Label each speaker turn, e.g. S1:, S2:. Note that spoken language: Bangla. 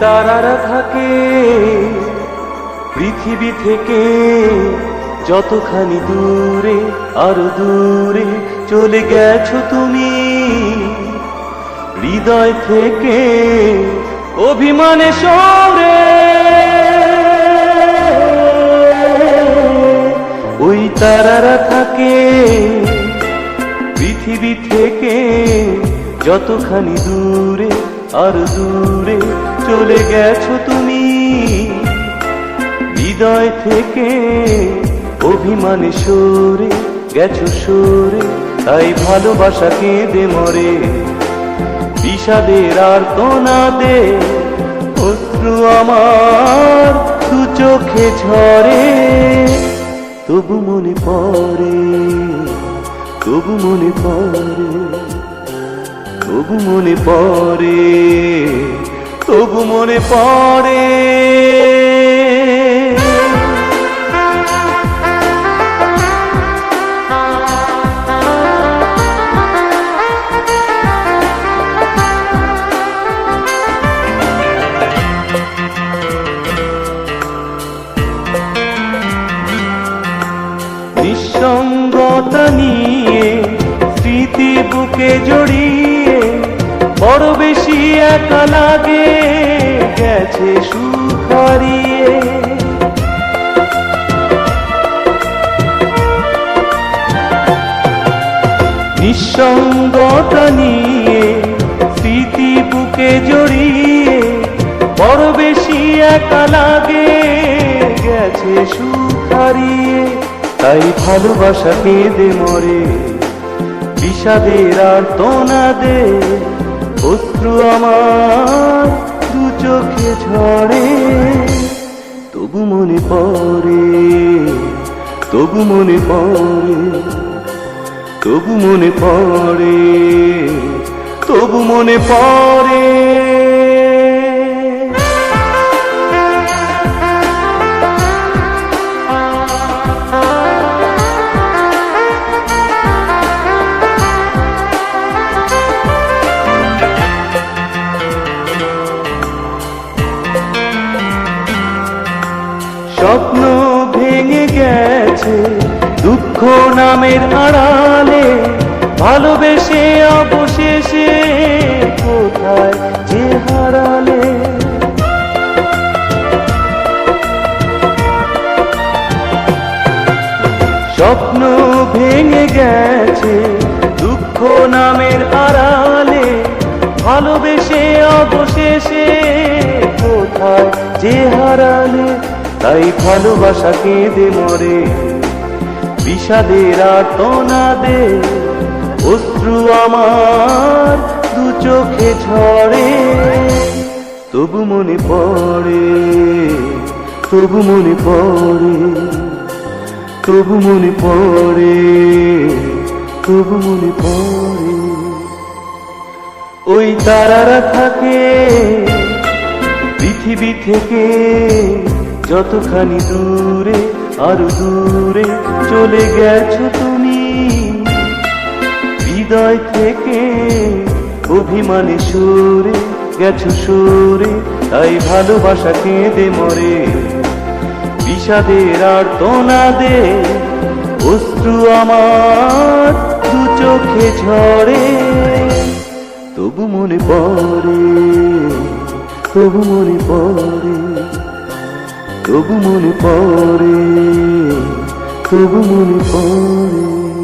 S1: তারারা থাকে। পৃথিবী থেকে যতখানি দূরে, আরও দূরে চলে গেছো তুমি। হৃদয় থেকে অভিমানে সরে। ওই তারারা থাকে। পৃথিবী থেকে যতখানি দূরে আর দূরে চলে গেছো তুমি। হৃদয় থেকে অভিমানে সরে গেছো সরে, তাই ভালোবাসা কেঁদে মরে। বিষাদের আর তোনা দে অশ্রু আমার দু চোখে ঝরে। তবু মনে পড়ে, তবু মনে পড়ে। তবু মনে পড়ে তবু মনে পড়ে। একা লাগে, গেছে সুখ হারিয়ে। নিঃসঙ্গতা নিয়ে, স্মৃতি বুকে জড়িয়ে, বড় বেশি একা লাগে, গেছে সুখ তাই ভালোবাসা কেঁদে মরে, বিষাদের আর তোনা দে অশ্রু আমার দু চোখে ঝরে, তবু মনে পড়ে, তবু মনে পড়ে, তবু মনে পড়ে, তবু মনে পড়ে। দুঃখ নামের আড়ালে ভালোবেসে অবশেষে কোথায় যে হারালে? স্বপ্ন ভেঙে গেছে দুঃখ নামের আড়ালে ভালোবেসে অবশেষে কোথায় যে হারালে? তাই ভালোবাসাকে কেঁদে মরে। বিষাদের আতনা দে অশ্রু আমার দু চোখে ঝরে। তবু মনে পড়ে, তবু মনে পড়ে, তবু মনে পড়ে, তবু মনে পড়ে। ওই তারারা থাকে, পৃথিবী থেকে যতখানি দূরে আরও দূরে চলে গেছো তুমি। হৃদয় থেকে অভিমানে সরে গেছো সরে, তাই ভালোবাসা কেঁদে মরে। বিষাদের আর দে অশ্রু আমার দু চোখে ঝরে। তবু মনে পড়ে, তবু মনে পড়ে। তবু মনে পড়ে তবু মনে পড়ে।